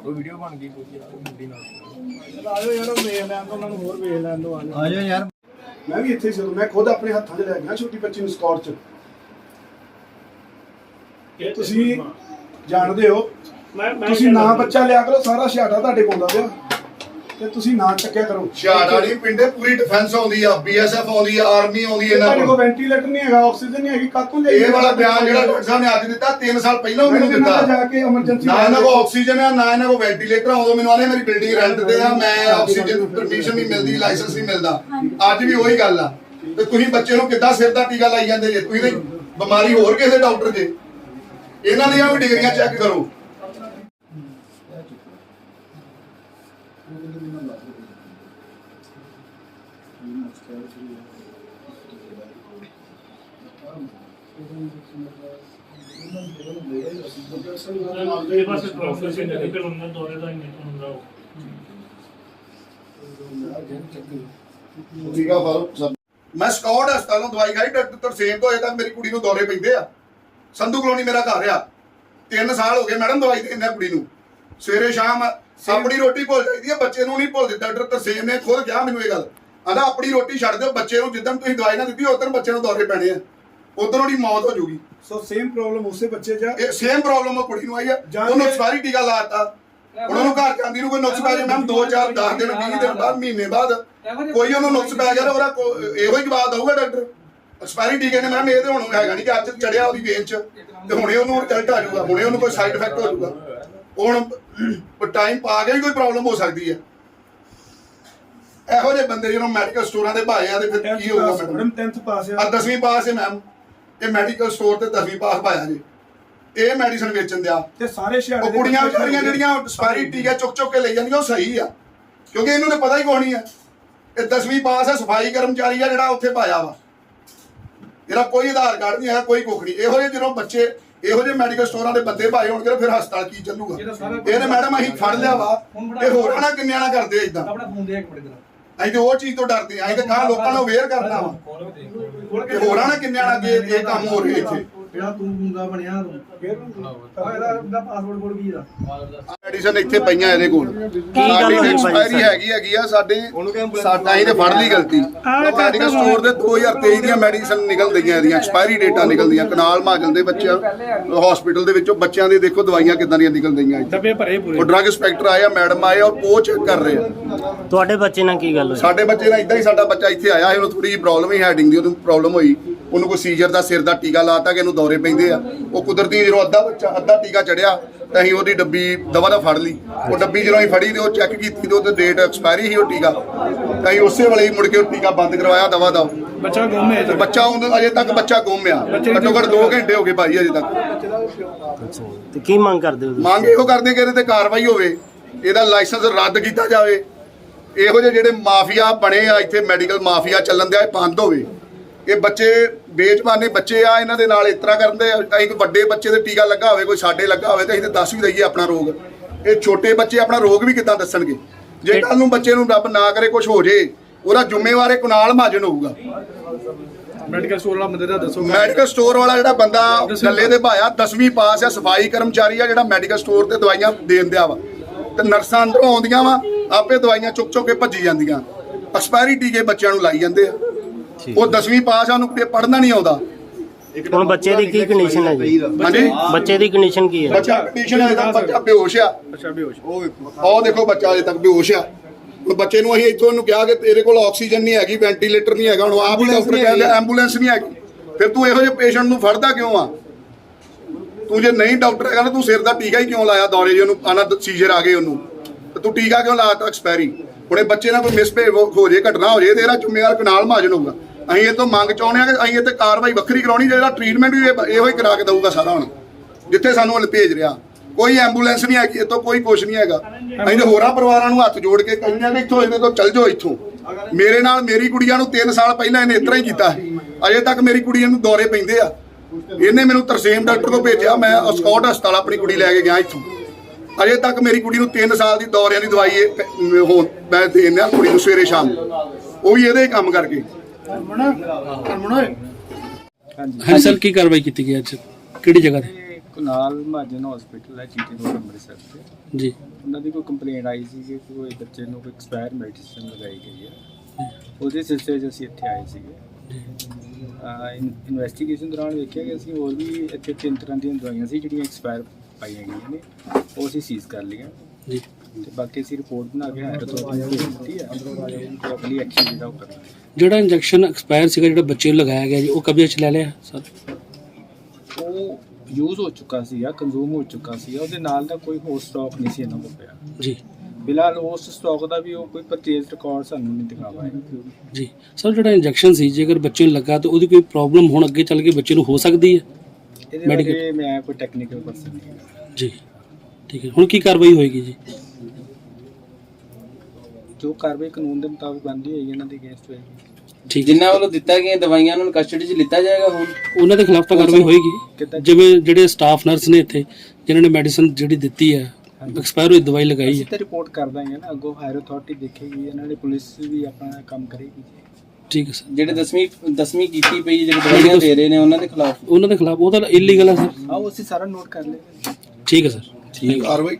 Photo video ਬਣ ਗਈ ਕੋਈ ਯਾਰ ਮੁੰਡੀ ਨਾਲ। ਆਜੋ ਯਾਰ ਵੇਖ ਲੈਣ ਤੋਂ ਉਹਨਾਂ ਨੂੰ ਹੋਰ ਵੇਖ ਲੈਣ ਤੋਂ ਆਜੋ ਆਜੋ ਯਾਰ। ਮੈਂ ਵੀ ਇੱਥੇ ਸੀ ਮੈਂ ਖੁਦ ਆਪਣੇ ਹੱਥਾਂ 'ਚ ਲੈ ਗਿਆ ਛੋਟੀ ਬੱਚੀ ਨੂੰ ਸਕਾਟ 'ਚ। ਤੁਸੀਂ ਜਾਣਦੇ ਹੋ ਤੁਸੀਂ ਨਾ ਬੱਚਾ ਲਿਆ ਕਰੋ ਸਾਰਾ ਛਾੜਾ ਤੁਹਾਡੇ ਕੋਲ ਆਉਂਦਾ ਪਿਆ। ਤੇ ਤੁਸੀਂ ਨਾ ਚੱਕਿਆ ਕਰੋ। ਛਾੜਾ ਨਹੀਂ ਪਿੰਡੇ ਪੂਰੀ ਡਿਫੈਂਸ ਆਉਂਦੀ ਆ ਬੀਐਸਐਫ ਆਉਂਦੀ ਆ ਆਰਮੀ ਆਉਂਦੀ ਆ ਇਹਨਾਂ ਕੋਲ। ਕੋਲ ਵੈਂਟੀਲੇਟਰ ਨਹੀਂ ਹੈਗਾ ਆਕਸੀਜਨ ਨਹੀਂ ਹੈਗੀ ਕਾਤੋਂ ਲੈ ਇਹ ਵਾਲਾ ਬਿਆਨ ਜਿਹੜਾ ਡਾਕਟਰ ਸਾਹਿਬ ਨੇ ਅੱਜ ਦਿੱਤਾ 3 ਸਾਲ ਪਹਿਲਾਂ ਉਹ ਮੈਨੂੰ ਦਿੱਤਾ। ਜਾ ਕੇ ਐਮਰਜੈਂਸੀ ਨਾ ਇਹਨਾਂ ਕੋਲ ਆਕਸੀਜਨ ਆ ਨਾ ਇਹਨਾਂ ਕੋਲ ਵੈਂਟੀਲੇਟਰ ਆ ਉਦੋਂ ਮੈਨੂੰ ਆਲੇ ਮੇਰੀ ਬਿਲਡਿੰਗ ਰੈਂਟ ਤੇ ਆ ਮੈਂ ਆਕਸੀਜਨ ਪਰਮਿਸ਼ਨ ਨਹੀਂ ਮਿਲਦੀ ਲਾਇਸੈਂਸ ਨਹੀਂ ਮਿਲਦਾ। ਅੱਜ ਵੀ ਉਹੀ ਗੱਲ ਆ। ਤੇ ਤੁਸੀਂ ਬੱਚੇ ਨੂੰ ਕਿੱਦਾਂ ਸਿਰ ਦਾ ਟੀਕਾ ਲਾਈ ਜਾਂਦੇ ਜੇ? ਤੁਸੀਂ ਤੇ ਬਿਮਾਰੀ ਹੋਰ ਕਿਸੇ ਡਾਕਟਰ ਜੇ ਇਹਨਾਂ ਦੀਆਂ ਵੀ ਡਿਗਰੀਆਂ ਚੈੱਕ ਕਰੋ। ਇਹ ਪਾਸੇ ਪ੍ਰੋਫੈਸਰ ਨੇ ਕਿ ਉਹਨਾਂ ਦੌਰੇ ਦਾ ਹੀ ਹੁੰਦਾ ਉਹ ਟੀਕਾ ਫਾਰਮ ਮੈਂ ਸਕਾਟ ਹਸਪਤਾਲੋਂ ਦਵਾਈ ਖਾਈ, ਡਾਕਟਰ ਤਰਸੇਮ ਤੋਂ ਅਜੇ ਤੱਕ ਮੇਰੀ ਕੁੜੀ ਨੂੰ ਦੌਰੇ ਪੈਂਦੇ ਆ। ਸੰਧੂ ਕਲੋਨੀ ਮੇਰਾ ਘਰ ਆ। 3 ਸਾਲ ਹੋ ਗਏ ਮੈਡਮ ਦਵਾਈ ਦਿੰਦੇ ਆ ਕੁੜੀ ਨੂੰ। ਸਵੇਰੇ ਸ਼ਾਮ ਆਪਣੀ ਰੋਟੀ ਭੁੱਲ ਜਾਂਦੀ ਆ ਬੱਚੇ ਨੂੰ ਨਹੀਂ ਭੁੱਲਦੇ। ਡਾਕਟਰ ਤਰਸੇਮ ਨੇ ਖੁਦ ਕਿਹਾ ਮੈਨੂੰ ਇਹ ਗੱਲ। ਆਂਦਾ ਆਪਣੀ ਰੋਟੀ ਛੱਡ ਦਿਓ ਬੱਚੇ ਨੂੰ ਜਿੱਦਣ ਤੁਸੀਂ ਦਵਾਈ ਨਾ ਦਿੱਤੀ ਉਦੋਂ ਬੱਚੇ ਨੂੰ ਦੌਰੇ ਪੈਣੇ ਆ। ਉਦੋਂ ਉਹਦੀ ਮੌਤ ਹੋ ਜਾਊਗੀ। ਸੋ ਸੇਮ ਪ੍ਰੋਬਲਮ ਉਸੇ ਬੱਚੇ 'ਚ ਆ। ਇਹ ਸੇਮ ਪ੍ਰੋਬਲਮ ਉਹ ਕੁੜੀ ਨੂੰ ਆਈ ਆ। ਜਾਂ ਉਹਨੂੰ ਐਕਸਪਾਇਰੀ ਟੀਕਾ ਲਾਤਾ ਉਹਨਾਂ ਨੂੰ ਘਰ ਜਾਂਦੀ ਨੂੰ ਕੋਈ ਨੁਕਸ ਪੈ ਜਾਏ ਮੈਮ 2 4 10 ਦਿਨ 20 ਦਿਨ ਬਾਅਦ ਮਹੀਨੇ ਬਾਅਦ ਕੋਈ ਉਹਨੂੰ ਨੁਕਸ ਪੈ ਗਿਆ ਤਾਂ ਉਹਦਾ ਇਹੋ ਹੀ ਜਵਾਬ ਦਊਗਾ ਡਾਕਟਰ। ਐਕਸਪਾਇਰੀ ਟੀਕੇ ਨੇ ਮੈਮ ਇਹ ਤੇ ਹੁਣ ਹੈਗਾ ਨਹੀਂ ਕਿ ਅੱਜ ਚੜਿਆ ਉਹਦੀ ਵੇਨ ਚ ਤੇ ਹੁਣੇ ਉਹਨੂੰ ਰਿਜ਼ਲਟ ਆ ਜਾਊਗਾ ਹੁਣੇ ਉਹਨੂੰ ਕੋਈ ਸਾਈਡ ਇਫੈਕਟ ਹੋ ਜਾਊਗਾ। ਹੁਣ ਟਾਈਮ ਪਾ ਕੇ ਵੀ ਕੋਈ ਪ੍ਰੋਬਲਮ ਹੋ ਸਕਦੀ ਹੈ। ਇਹੋ ਜਿਹੇ ਬੰਦੇ ਜਦੋਂ ਮੈਡੀਕਲ ਸਟੋਰਾਂ ਦੇ ਭਾਏ ਆ ਤੇ ਫਿਰ ਕੀ ਹੋਊਗਾ ਮੈਡਮ ਮੈਡਮ 10th ਪਾਸ ਆ। ਆ 10ਵੀਂ ਪਾਸ ਹੈ ਮੈਮ ਇਹ ਮੈਡੀਕਲ ਸਟੋਰ ਤੇ 10ਵੀਂ ਪਾਸ ਪਾਇਆ ਜੀ। ਇਹ ਮੈਡੀਸਨ ਵੇਚਣ ਦਿਆ। ਤੇ ਸਾਰੇ ਛਾੜੇ ਉਹ ਕੁੜੀਆਂ ਵਿਚਾਰੀਆਂ ਜਿਹੜੀਆਂ ਸਪਾਰੀ ਟੀਕਾ ਚੁੱਕ ਚੁੱਕ ਕੇ ਲੈ ਜਾਂਦੀਆਂ ਉਹ ਸਹੀ ਆ। ਕਿਉਂਕਿ ਇਹਨੂੰ ਤਾਂ ਪਤਾ ਹੀ ਨਹੀਂ ਆ ਇਹ 10ਵੀਂ ਪਾਸ ਹੈ ਸਫ਼ਾਈ ਕਰਮਚਾਰੀ ਆ ਜਿਹੜਾ ਉੱਥੇ ਪਾਇਆ ਵਾ। ਇਹਦਾ ਕੋਈ ਆਧਾਰ ਕਾਰਡ ਨਹੀਂ ਹੈਗਾ ਕੋਈ ਕੁੱਖ ਨਹੀਂ। ਇਹੋ ਜਿਹੇ ਜਦੋਂ ਬੱਚੇ ਇਹੋ ਜਿਹੇ ਮੈਡੀਕਲ ਸਟੋਰਾਂ ਦੇ ਬੰਦੇ ਭਾਏ ਹੋਣਗੇ ਤਾਂ ਫਿਰ ਹਸਪਤਾਲ ਕੀ ਚੱਲੂਗਾ? ਇਹਨੇ ਮੈਡਮ ਅਸੀਂ ਫੜ ਲਿਆ ਵਾ। ਇਹ ਹੋਰਾਂ ਨਾਲ ਕਿੰਨਿਆਂ ਨਾਲ ਕਰਦੇ ਇਦਾਂ ਆਪਣਾ ਫੋਨ ਦੇ ਇੱਕ ਮਿੰਟ ਜਰਾ। ਅਸੀਂ ਤੇ ਉਹ ਚੀਜ਼ ਤੋਂ ਡਰਦੇ ਆ। ਅਸੀਂ ਤੇ ਕਹਾਂ ਲੋਕਾਂ ਨੂੰ ਅਵੇਅਰ ਕਰਨਾ ਵਾ। ਕਿ ਹੋਰਾਂ ਨਾਲ ਕਿੰਨਿਆਂ ਨਾਲ ਇਹ ਕੰਮ ਹੋ ਰਿਹਾ ਇੱਥੇ? ਜਿਹੜਾ ਤੂੰ ਗੁੰਗਾ ਬਣਿਆ ਤੂੰ ਇਹਦਾ ਇਹਦਾ ਪਾਸਵਰਡ ਕੋਡ ਕੀ ਇਹਦਾ ਮੈਡੀਸਨ ਇੱਥੇ ਪਈਆਂ ਇਹਦੇ ਕੋਲ। ਸਾਡੀ ਹੋਈ? ਭਾਈ ਐਕਸਪਾਇਰੀ ਹੈਗੀ ਹੈਗੀ ਆ ਸਾਡੇ ਸਾਡਾ ਹੀ ਤੇ ਫੜ ਲਈ ਗਲਤੀ। ਮੈਡੀਕਲ ਸਟੋਰ ਦੇ 2023 ਦੀਆਂ ਮੈਡੀਸਨ ਨਿਕਲਦੀਆਂ ਇਹਦੀਆਂ ਐਕਸਪਾਇਰੀ ਡੇਟਾ ਨਿਕਲਦੀਆਂ ਕਨਾਲ ਮਾਜਲ ਦੇ ਬੱਚਿਆਂ ਹਸਪੀਟਲ ਦੇ ਵਿੱਚੋਂ ਬੱਚਿਆਂ ਦੇ ਦੇਖੋ ਦਵਾਈਆਂ ਕਿਦਾਂ ਦੀਆਂ ਡੱਬੇ ਭਰੇ ਪੂਰੇ। ਉਹ ਡਰੱਗ ਇੰਸਪੈਕਟਰ ਆਏ ਆ ਮੈਡਮ ਆਏ ਔਰ ਉਹ ਚੈੱਕ ਕਰ ਰਹੇ ਆ। ਤੁਹਾਡੇ ਬੱਚੇ ਨਾਲ ਕੀ ਗੱਲ ਹੋਈ? ਸਾਡੇ ਬੱਚੇ ਨਾਲ ਇਦਾਂ ਹੀ ਸਾਡਾ ਬੱਚਾ ਇੱਥੇ ਆਇਆ ਸੀ ਉਹਨੂੰ ਥੋੜੀ ਜਿਹੀ ਪ੍ਰੋਬਲਮ ਹੀ ਹੈਡਿੰਗ ਦੀ ਉਹਨੂੰ ਪ੍ਰੋਬਲਮ ਹੋਈ। ਉਹਨੂੰ ਕੋਈ ਸੀਜ਼ਰ ਦਾ ਸਿਰ ਦਾ ਟੀਕਾ ਲਾਤਾ ਕਿ ਇਹਨੂੰ ਦੌਰੇ ਪੈਂਦੇ ਆ। ਉਹ ਕੁਦਰਤੀ ਜਦੋਂ ਅੱਧਾ ਬੱਚਾ ਅੱਧਾ ਟੀਕਾ ਚੜਿਆ ਤਾਂ ਅਸੀਂ ਉਹਦੀ ਡੱਬੀ ਦਵਾ ਦਾ ਫੜ ਲਈ। ਉਹ ਡੱਬੀ ਜਦੋਂ ਅਸੀਂ ਫੜੀ ਤੇ ਉਹ ਚੈੱਕ ਕੀਤੀ ਤੇ ਉਹਦੇ ਡੇਟ ਐਕਸਪਾਇਰੀ ਸੀ ਉਹ ਟੀਕਾ। ਤਾਂ ਅਸੀਂ ਉਸੇ ਵੇਲੇ ਹੀ ਮੁੜ ਕੇ ਉਹ ਟੀਕਾ ਬੰਦ ਕਰਵਾਇਆ ਦਵਾ ਦਾ। ਬੱਚਾ ਗੁੰਮ ਹੈ ਬੱਚਾ ਉਹਨੂੰ ਅਜੇ ਤੱਕ ਬੱਚਾ ਗੁੰਮ ਆ। ਘੱਟੋ ਘੱਟ 2 ਘੰਟੇ ਹੋ ਗਏ ਭਾਈ ਅਜੇ ਤੱਕ। ਤੇ ਕੀ ਮੰਗ ਕਰਦੇ ਹੋ ਮੰਗ ਇਹੋ ਕਰਦੇ ਕਿ ਇਹਦੇ ਤੇ ਕਾਰਵਾਈ ਹੋਵੇ। ਇਹਦਾ ਲਾਇਸੈਂਸ ਰੱਦ ਕੀਤਾ ਜਾਵੇ। ਇਹੋ ਜਿਹੇ ਜਿਹੜੇ ਮਾਫੀਆ ਬਣੇ ਆ ਇੱਥੇ ਮੈਡੀਕਲ ਮਾਫੀਆ ਚੱਲਣ ਦਿਆ ਇਹ ਬੰਦ ਹੋਵੇ। ਇਹ ਬੱਚੇ ਬੇਜਮਾਨੇ ਬੱਚੇ ਆ ਇਹਨਾਂ ਦੇ ਨਾਲ ਇਸ ਤਰ੍ਹਾਂ ਕਰਦੇ ਆ। ਅਸੀਂ ਕੋਈ ਵੱਡੇ ਬੱਚੇ ਦੇ ਟੀਕਾ ਲੱਗਾ ਹੋਵੇ ਕੋਈ ਸਾਡੇ ਲੱਗਾ ਹੋਵੇ ਤੇ ਅਸੀਂ ਤੇ ਦੱਸ ਵੀ ਦਈਏ ਆਪਣਾ ਰੋਗ। ਇਹ ਛੋਟੇ ਬੱਚੇ ਆਪਣਾ ਰੋਗ ਵੀ ਕਿੱਦਾਂ ਦੱਸਣਗੇ? ਜੇ ਕੱਲ ਨੂੰ ਬੱਚੇ ਨੂੰ ਰੱਬ ਨਾ ਕਰੇ ਕੁਝ ਹੋ ਜੇ ਉਹਦਾ ਜ਼ਿੰਮੇਵਾਰ ਇਹ ਕੁਨਾਲ ਮਹਾਜਨ ਹੋਊਗਾ। ਮੈਡੀਕਲ ਸਟੋਰ ਵਾਲਾ ਬੰਦੇ ਦਾ ਦੱਸੋ। ਮੈਡੀਕਲ ਸਟੋਰ ਵਾਲਾ ਜਿਹੜਾ ਬੰਦਾ ਗੱਲੇ ਦੇ ਭਾਇਆ 10ਵੀਂ ਪਾਸ ਆ ਸਫ਼ਾਈ ਕਰਮਚਾਰੀ ਆ ਜਿਹੜਾ ਮੈਡੀਕਲ ਸਟੋਰ ਤੇ ਦਵਾਈਆਂ ਦੇਣ ਦਿਆ ਵਾ। ਤੇ ਨਰਸਾਂ ਅੰਦਰੋਂ ਆਉਂਦੀਆਂ ਵਾ ਆਪੇ ਦਵਾਈਆਂ ਚੁੱਕ ਚੁੱਕ ਕੇ ਭੱਜੀ ਜਾਂਦੀਆਂ। ਐਕਸਪਾਇਰੀ ਟੀਕੇ ਬੱਚਿਆਂ ਨੂੰ ਲਾਈ ਜਾਂਦੇ ਆ। ਉਹ 10ਵੀਂ ਪਾਸ ਆ ਉਹਨੂੰ ਪੜ੍ਹਨਾ ਨਹੀਂ ਆਉਂਦਾ। ਹੁਣ ਬੱਚੇ ਦੀ ਕੀ ਕੰਡੀਸ਼ਨ ਹੈ ਜੀ? ਹਾਂਜੀ? ਬੱਚੇ ਦੀ ਕੰਡੀਸ਼ਨ ਕੀ ਹੈ? ਬੱਚਾ ਕੰਡੀਸ਼ਨ ਹੈ ਤਾਂ ਬੱਚਾ ਬੇਹੋਸ਼ ਆ। ਅੱਛਾ ਬੇਹੋਸ਼। ਉਹ ਦੇਖੋ ਬੱਚਾ ਅਜੇ ਤੱਕ ਬੇਹੋਸ਼ ਆ। ਉਹ ਬੱਚੇ ਨੂੰ ਅਸੀਂ ਇੱਥੋਂ ਇਹਨੂੰ ਕਿਹਾ ਕਿ ਤੇਰੇ ਕੋਲ ਆਕਸੀਜਨ ਨਹੀਂ ਹੈਗੀ ਵੈਂਟੀਲੇਟਰ ਨਹੀਂ ਹੈਗਾ ਹੁਣ ਆਪ ਹੀ ਡਾਕਟਰ ਕਹਿੰਦੇ ਐਂਬੂਲੈਂਸ ਨਹੀਂ ਹੈਗੀ। ਫਿਰ ਤੂੰ ਇਹੋ ਜਿਹੇ ਪੇਸ਼ੈਂਟ ਨੂੰ ਫੜਦਾ ਕਿਉਂ ਆ? ਤੂੰ ਜੇ ਨਹੀਂ ਡਾਕਟਰ ਹੈਗਾ ਨਾ ਤੂੰ ਸਿਰ ਦਾ ਟੀਕਾ ਹੀ ਕਿਉਂ ਲਾਇਆ ਦੌਰੇ ਜੇ ਉਹਨੂੰ ਆਣਾ ਸੀਜ਼ਰ ਆ ਗਏ ਉਹਨੂੰ। ਤੇ ਤੂੰ ਟੀਕਾ ਕਿਉਂ ਲਾਤਾ ਐਕਸਪਾਇਰੀ ਹੁਣੇ ਬੱਚੇ ਨਾਲ ਕੋਈ ਮਿਸਬਿਹੇਵ ਹੋ ਜੇ ਘਟਨਾ ਹੋ ਜੇ ਤੇ ਇਹਦਾ ਜ਼ਿੰਮੇਵਾਰ ਕਨਾਲ ਮਹਾਜਨ ਹੋਊਗਾ। ਅਸੀਂ ਇਹ ਤੋਂ ਮੰਗ ਚਾਹੁੰਦੇ ਆ ਕਿ ਅਸੀਂ ਇਹ ਤੇ ਕਾਰਵਾਈ ਵੱਖਰੀ ਕਰਾਉਣੀ, ਜਿਹੜਾ ਟ੍ਰੀਟਮੈਂਟ ਵੀ ਇਹੋ ਹੀ ਕਰਾ ਕੇ ਦਊਗਾ ਸਾਰਾ ਹੁਣ, ਜਿੱਥੇ ਸਾਨੂੰ ਭੇਜ ਰਿਹਾ। ਕੋਈ ਐਂਬੂਲੈਂਸ ਨਹੀਂ ਹੈਗੀ ਇਤੋਂ ਕੋਈ ਕੁਛ ਨਹੀਂ ਹੈਗਾ। ਅਸੀਂ ਤੇ ਹੋਰਾਂ ਪਰਿਵਾਰਾਂ ਨੂੰ ਹੱਥ ਜੋੜ ਕੇ ਕਹਿੰਦੇ ਆ ਇੱਥੋਂ ਇਹਦੇ ਤੋਂ ਚੱਲ ਜਾਓ ਇੱਥੋਂ। ਮੇਰੇ ਨਾਲ ਮੇਰੀ ਕੁੜੀਆਂ ਨੂੰ 3 ਸਾਲ ਪਹਿਲਾਂ ਇਹਨੇ ਇਤਰਾ ਹੀ ਕੀਤਾ ਅਜੇ ਤੱਕ ਮੇਰੀ ਕੁੜੀਆਂ ਨੂੰ ਦੌਰੇ ਪੈਂਦੇ ਆ। ਇਹਨੇ ਮੈਨੂੰ ਤਰਸੇਮ ਡਾਕਟਰ ਕੋਲ ਭੇਜਿਆ, ਮੈਂ ਸਕਾਟ ਹਸਪਤਾਲ ਆਪਣੀ ਕੁੜੀ ਲੈ ਕੇ ਗਿਆ ਇੱਥੋਂ। ਅਜੇ ਤੱਕ ਮੇਰੀ ਕੁੜੀ ਨੂੰ 3 ਸਾਲ ਦੀ ਦੌਰਿਆਂ ਦੀ ਦਵਾਈ ਇਹ ਪ- ਮੈਂ ਦੇਣਾ ਕੁੜੀ ਨੂੰ ਸਵੇਰੇ ਸ਼ਾਮ ਉਹ ਵੀ ਇਹਦੇ ਕੰਮ ਕਰਕੇ। ਹਾਂਜੀ। ਸਰ ਕੀ ਕਾਰਵਾਈ ਕੀਤੀ ਗਈ ਅੱਜ? ਕਿਹੜੀ ਜਗ੍ਹਾ ਤੇ? ਕੁਨਾਲ ਮਹਾਜਨ ਹਸਪੀਟਲ ਹੈ ਜੀਟੀ ਰੋਡ ਅੰਮ੍ਰਿਤਸਰ ਤੇ ਜੀ। ਉਹਨਾਂ ਦੀ ਕੋਈ ਕੰਪਲੇਂਟ ਆਈ ਸੀ ਕਿ ਕੋਈ ਬੱਚੇ ਨੂੰ ਕੋਈ ਐਕਸਪਾਇਰ ਮੈਡੀਸਿਨ ਲਗਾਈ ਗਈ ਹੈ। ਉਹਦੇ ਸਿਲਸਿਲੇ 'ਚ ਅਸੀਂ ਇੱਥੇ ਆਏ ਸੀਗੇ। ਇਨਵੈਸਟੀਗੇਸ਼ਨ ਦੌਰਾਨ ਵੇਖਿਆ ਕਿ ਅਸੀਂ ਹੋਰ ਵੀ ਇੱਥੇ ਤਿੰਨ ਤਰ੍ਹਾਂ ਦੀਆਂ ਦਵਾਈਆਂ ਸੀ ਜਿਹੜੀਆਂ ਐਕਸਪਾਇਰ ਪਾਈਆਂ ਗਈਆਂ ਨੇ ਉਹ ਅਸੀਂ ਸੀਜ਼ ਕਰ ਲਈਆਂ। ਜੀ। ਤੇ ਬਾਕੀ ਅਸੀਂ ਰਿਪੋਰਟ ਬਣਾ ਕੇ ਹਾਇਰ ਅਥਾਰਟੀ ਨੂੰ ਦਿੱਤੀ ਹੈ ਤੇ ਅਗਲੀ ਐਕਸ਼ਨ ਜਿਹੜਾ ਉਹ ਕਰਨਾ। ਜਿਹੜਾ ਇੰਜੈਕਸ਼ਨ ਐਕਸਪਾਇਰ ਸੀਗਾ ਜਿਹੜਾ ਬੱਚੇ ਨੂੰ ਲਗਾਇਆ ਗਿਆ ਜੀ ਉਹ ਕਬਜ਼ੇ 'ਚ ਲੈ ਲਿਆ ਸਰ? ਉਹ ਯੂਜ਼ ਹੋ ਚੁੱਕਾ ਸੀ ਜਾਂ ਕੰਜ਼ੂਮ ਹੋ ਚੁੱਕਾ ਸੀ ਉਹਦੇ ਨਾਲ ਦਾ ਕੋਈ ਹੋਰ ਸਟਾਕ ਨਹੀਂ ਸੀ ਇਹਨਾਂ ਕੋਲ ਪਿਆ। ਜੀ। ਫਿਲਹਾਲ ਉਸ ਸਟਾਕ ਦਾ ਵੀ ਉਹ ਕੋਈ ਪਰਚੇਜ਼ ਰਿਕਾਰਡ ਸਾਨੂੰ ਨਹੀਂ ਦਿਖਾ ਪਾਇਆ ਜੀ। ਸਰ ਜਿਹੜਾ ਇੰਜੈਕਸ਼ਨ ਸੀ ਜੇਕਰ ਬੱਚੇ ਨੂੰ ਲੱਗਾ ਤਾਂ ਉਹਦੀ ਕੋਈ ਪ੍ਰੋਬਲਮ ਹੁਣ ਅੱਗੇ ਚੱਲ ਕੇ ਬੱਚੇ ਨੂੰ ਹੋ ਸਕਦੀ ਹੈ? ਇਹਦੇ ਬਾਰੇ ਮੈਂ ਕੋਈ ਟੈਕਨੀਕਲ ਪਰਸਨ ਨਹੀਂ ਜੀ। ਠੀਕ ਹੈ। ਹੁਣ ਕੀ ਕਾਰਵਾਈ ਹੋਏਗੀ ਜੀ? ਜੋ ਕਾਰਵਾਈ ਕਾਨੂੰਨ ਦੇ ਮੁਤਾਬਕ ਬਣਦੀ ਹੋਏਗੀ ਇਹਨਾਂ ਦੇ ਅਗੇਂਸਟ ਹੋਏਗੀ। ਠੀਕ ਹੈ। ਜਿਨ੍ਹਾਂ ਵੱਲੋਂ ਦਿੱਤਾ ਗਿਆ ਦਵਾਈਆਂ ਨੂੰ ਕਸਟਡੀ 'ਚ ਲਿੱਤਾ ਜਾਏਗਾ ਹੁਣ? ਉਹਨਾਂ ਦੇ ਖਿਲਾਫ ਤਾਂ ਕਾਰਵਾਈ ਹੋਏਗੀ। ਕਿੱਦਾਂ? ਜਿਵੇਂ ਜਿਹੜੇ ਸਟਾਫ ਨਰਸ ਨੇ ਇੱਥੇ ਜਿਨ੍ਹਾਂ ਨੇ ਮੈਡੀਸਨ ਜਿਹੜੀ ਦਿੱਤੀ ਹੈ ਐਕਸਪਾਇਰ ਹੋਈ ਦਵਾਈ ਲਗਾਈ ਅਸੀਂ ਹੈ। ਤਾਂ ਰਿਪੋਰਟ ਕਰ ਦਾਂਗੇ ਨਾ ਅੱਗੋਂ ਹਾਇਰ ਅਥਾਰਟੀ ਦੇਖੇਗੀ ਇਹਨਾਂ ਨੇ ਪੁਲਿਸ ਵੀ ਆਪਣਾ ਕੰਮ ਕਰੇਗੀ। ਠੀਕ ਹੈ ਸਰ। ਜਿਹੜੇ 10ਵੀਂ 10ਵੀਂ ਕੀਤੀ ਪਈ ਜਿਹੜੇ ਦਵਾਈਆਂ ਦੇ ਰਹੇ ਨੇ ਉਹਨਾਂ ਦੇ ਖਿਲਾਫ? ਉਹਨਾਂ ਦੇ ਖਿਲਾਫ ਉਹ ਤਾਂ ਇਲੀਗਲ ਹੈ ਸਰ। ਆਓ ਅਸੀਂ ਸਾਰਾ ਨੋਟ ਕਰ ਲਏਗੇ ਠੀਕ ਹੈ ਸਰ। ਠੀਕ ਹੈ ਕਾਰਵਾਈ